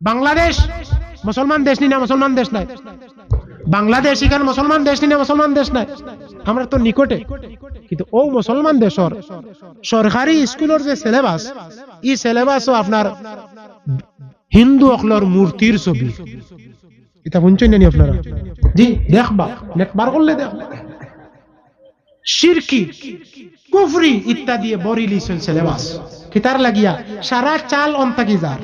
বাংলাদেশ, মুসলমান দেশ নি, মুসলমান দেশ নাই। বাংলাদেশ এখানে মুসলমান দেশ নি, মুসলমান দেশ নাই। আমরা তো নিকটে। কিন্তু ও মুসলমান দেশর সরকারি স্কুলের যে সিলেবাস এই সিলেবাসও আপনার হিন্দু অকলর মূর্তির ছবি। এটা শুনছেন নি আপনারা? জি, দেখবা। নেটবার করলে দেখবা শিরকি কুফরি ইত্যাদি বড়ি লিছেন সিলেবাস কিতার লাগিয়া? সারা চাল অন্তাকি যার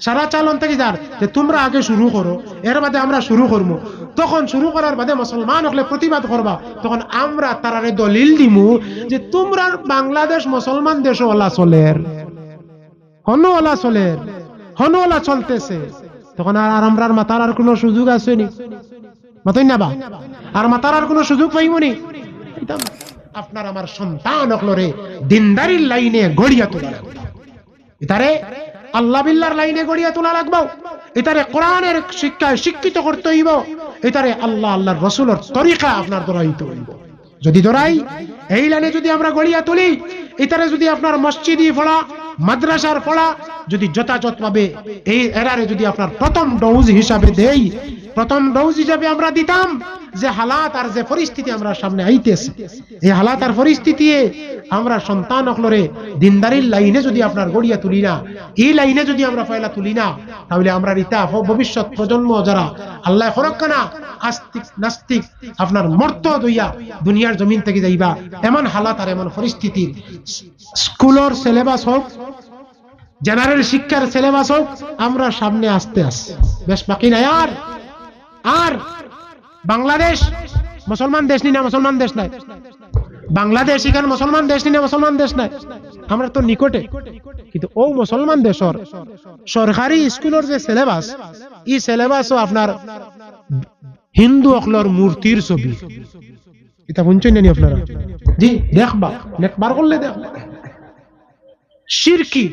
সারা চাল অন্তাকি যার যে তোমরা আগে শুরু করো, এর বাদে আমরা শুরু করব। তখন শুরু করার বাদে মুসলমান হলে প্রতিবাদ করবা। তখন আমরা তারারে দলিল দিমু যে তোমরা বাংলাদেশ মুসলমান দেশ ওলা চলের। হনু ওলা চলের হনু ওলা চলতেছে। তখন আর আমরার মাতার আর কোনো সুযোগ আছে নি? মাতই না বা? আর মাতার আর কোনো সুযোগ পাইবনি। আপনার আমার সন্তান অকলরে দিনদারির লাইনে গড়িয়া তোলা এটারে আল্লাহ বিল্লার লাইনে গড়িয়া তোলা লাগবো। এটারে কোরআনের শিক্ষায় শিক্ষিত করতে হইব। এটারে আল্লাহ, আল্লাহর রসুলের তরিকা আপনার দরাইতে হইব। যদি দরাই এই লাইনে যদি আমরা গড়িয়া তুলি, এটারে যদি আপনার মসজিদি ফলা, মাদ্রাসার পড়া যদি যথাযথ ভাবে এই এরারে যদি আপনার প্রথম ডোজ হিসাবে দেই, প্রথম ডোজ হিসাবে আমরা দিতাম যে হালাত আর যে পরিস্থিতি আমরা সামনে আইতেছে। এই হালাত আর পরিস্থিতি আমরা সন্তান অকলরে দিনদারির লাইনে যদি আপনার গড়িয়া তুলি না, এই লাইনে যদি আমরা পয়লা তুলি না, তাহলে আমরা রিতা ভবিষ্যৎ প্রজন্ম যারা আল্লাহ ফরক্কানা আস্তিক, নাস্তিক, আপনার মর্ত দইয়া দুনিয়ার জমিন থেকে যাইবা, এমন হালাত আর এমন পরিস্থিতির স্কুলের সিলেবাস হোক জেনারেল শিক্ষার সিলেবাস হোক আমরা সামনে আসতে আসছি বেশ, বাকি নাই আর। আর বাংলাদেশ, মুসলমান দেশ নি না, মুসলমান দেশ নাই। বাংলাদেশ এখানে মুসলমান দেশ নি না, মুসলমান দেশ নাই। আমরা তো নিকটে। কিন্তু ও মুসলমান দেশর সরকারি স্কুলের যে সিলেবাস এই সিলেবাসও আপনার হিন্দু অকলর মূর্তির ছবি। এটা শুনছেন নি আপনারা? জি, দেখবা। নেটবার করলে দেখবা। শিরকি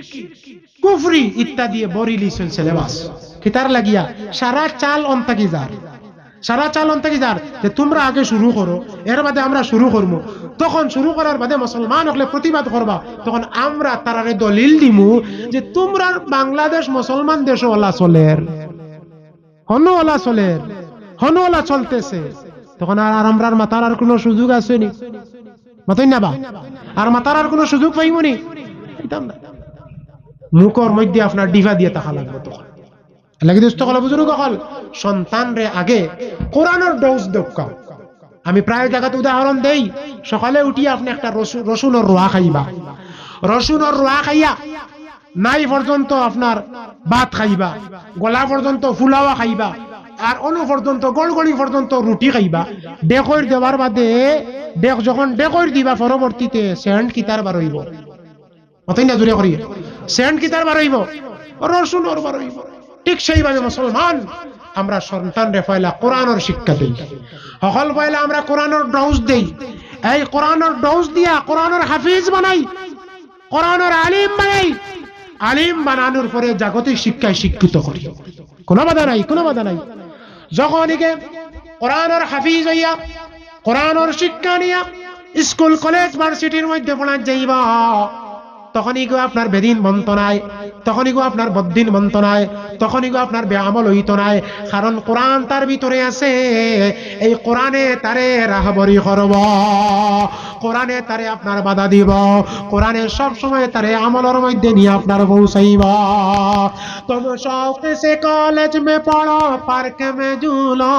কুফরি ইত্যাদি বড়ি লিছেন সিলেবাস। কিতার লাগিয়া? সারা চাল অন্তাকি যার। সারা চাল অন্তাকি যার, যে তোমরা আগে শুরু করো, এর বাদে আমরা শুরু করব তখন শুরু করার বাদে মুসলমান হলে প্রতিবাদ করবা। তখন আমরা তারারে দলিল দিমু যে তোমরা বাংলাদেশ মুসলমান দেশ ওলা চলের। হনু ওলা চলের। হনু ওলা চলতেছে। তখন আর আমরার মাতার আর কোনো সুযোগ আছে নি? মাতই না বা? আর মাতার আর কোনো সুযোগ পাইবনি মুখর মধ্যে আপনার ডিভা দিয়ে তাহা লাগবে তখন। লাগে দোস্ত কল বুজুর্গ কল সন্তান রে আগে কোরআনের ডোজ দক্কা আমি প্রায় জায়গাতে উদাহরণ দেই, সকালে উঠি আপনি একটা রসুন রসুনের রোয়া খাইবা। রসুনের রোয়া খাইয়া নাই পর্যন্ত আপনার ভাত খাইবা, গলা পর্যন্ত ফুলাওয়া খাইবা, আর অনু পর্যন্ত, গড়গড়ি পর্যন্ত রুটি খাইবা। ডেকর দেওয়ার বাদে ডেক যখন ডেকর দিবা, পরবর্তীতে সেন্ট কিতার বার হইব। অতই না জুড়ে করি সেন্ট কিতার বার হইব রসুন ওর বার হইব। ঠিক সেইভাবে মুসলমান, আমরা সন্তান রে পয়লা কোরআনের শিক্ষা দিই। সকল পয়লা আমরা কোরআনের ডোজ দেই। এই কোরআনের ডোজ দিয়া কোরআনের হাফিজ বানাই, কোরআনের আলিম বানাই। আলিম বানানোর পরে জাগতিক শিক্ষায় শিক্ষিত করি। কোনো বাধা নাই, কোনো বাধা নাই। যখন কোরআনের হাফিজ হইয়া, কোরআনের শিক্ষা নিয়া, স্কুল, কলেজ, ভার্সিটির মধ্যে পড়া যাইবা তখনই গো আপনার বেদিন মন্ত্রণায় তখনই গো আপনার বদ্দিন মন্ত্রণায় তখনই গো আপনার ব্যায়ামল হইত নাই। কারণ কোরআন তার ভিতরে আছে, এই কোরআনে তারে রাহবরি করব, কোরআনে তারে আপনার বাধা দিব, কোরআনে সব সময় তারে আমলের মধ্যে নিয়ে আপনার পৌঁছাইব। তুম শখ সে কলেজ মে পড়ো, পার্ক মে ঝুলো।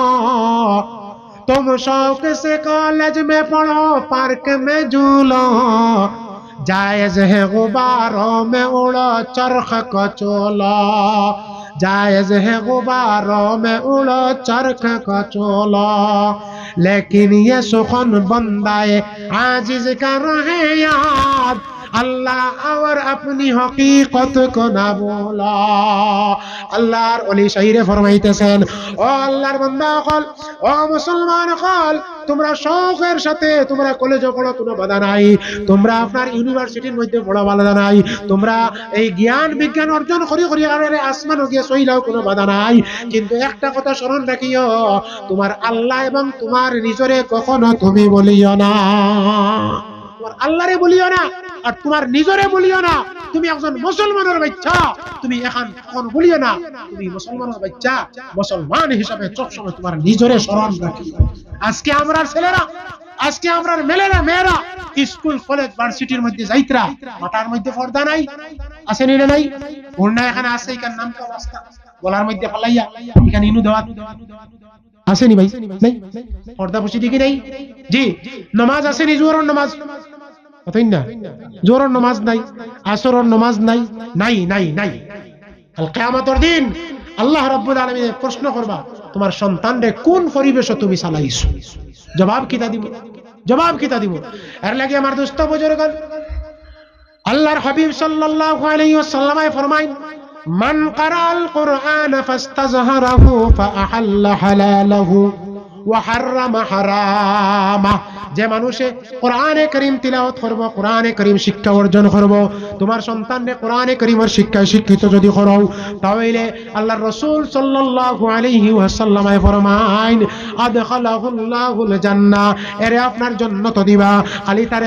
तुम शौक से কলেজ মে পড়ো, পার্ক মে झूलो जायज है गुब्बारों में उड़ो चरख को चोलो जायज है गुब्बारों में उड़ो चरख को चोलो लेकिन ये सुखन बंदाए आजिज कर रहे याद আল্লাহ আমার আপনি হকি কত কোনা বল। আল্লাহর অলি শাহিরে ফরমাইতেছেন, ও আল্লাহর বন্দা কল ও মুসলমান কল তোমরা শখের সাথে তোমরা কলেজে পড়ো, কোনো বাধা নাই। তোমরা আপনার ইউনিভার্সিটির মধ্যে পড়ো বাধা নাই। তোমরা এই জ্ঞান বিজ্ঞান অর্জন করি করি কারণে আসমানও গিয়ে সহিলাও কোনো বাধা নাই। কিন্তু একটা কথা স্মরণ রাখিও, তোমার আল্লাহ এবং তোমার নিজরে কখনো তুমি বলিও না। তোমার আল্লাহরে বলিও না। আর তোমার নিজরে বলিও না। তুমি একজন মুসলমানের বাচ্চা, তুমি এখন এখন বলিও না। তুমি মুসলমানের বাচ্চা, মুসলমান হিসাবে সবসময় তোমার নিজরে স্মরণ রাখি আজকে আমরা ছেলেরা, আজকে আমরা মেলেরা, মেয়েরা, স্কুল, কলেজ, ভার্সিটির মধ্যে যাইতরা, মাথার মধ্যে পর্দা নাই, আছে নি না নাই? ওড়না এখানে আছে, এখান নাম তো অবস্থা। গলার মধ্যে ফালাইয়া, এখানে ইনু দেওয়া। আসেনি ভাই? পর্দা বসে দেখি নাই? জি, নামাজ আসেনি জোহর নামাজ? অতই না? জোহর নামাজ নাই, আসরের নামাজ নাই নাই নাই নাই। কাল কিয়ামতের দিন আল্লাহ রাব্বুল আলামিন প্রশ্ন করবা, তোমার সন্তানরে কোন পরিবেশে তুমি চালাইছো? জবাব কিতা দিব? জবাব কিতা দিব? এর লাগে আমার দোস্ত বুজুর্গন আল্লাহর হাবিব সাল্লাল্লাহু আলাইহি ওয়াসাল্লাম ফরমায় মান কারাল কুরআন ফাস্তাজহারাহু ফাআহাল্লা হালালাহু ওয়া হারামা। যে মানুষে কোরআনে করিম তিলাওয়াত করব, কোরআনে করিম শিক্ষা অর্জন করব, তোমার সন্তানকে কোরআনে করিমের শিক্ষায় শিক্ষিত যদি করো, তাহলে আল্লাহর রাসূল সাল্লাল্লাহু আলাইহি ওয়াসাল্লাম ফরমাইন, আদখালাহুল্লাহুল জান্নাহ, এরে আপনার দিবা, খালি তার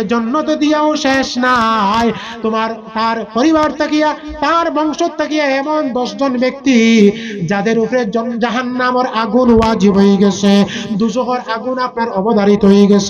দিয়াও শেষ নাই। তোমার, তার পরিবার থাকিয়া, তার বংশ থাকিয়া এমন দশজন ব্যক্তি, যাদের উপরে জাহান্নামের আগুন ওয়াজিব হয়ে গেছে দুজকের আগুন আপনার অবধারিত হয়ে গেছে।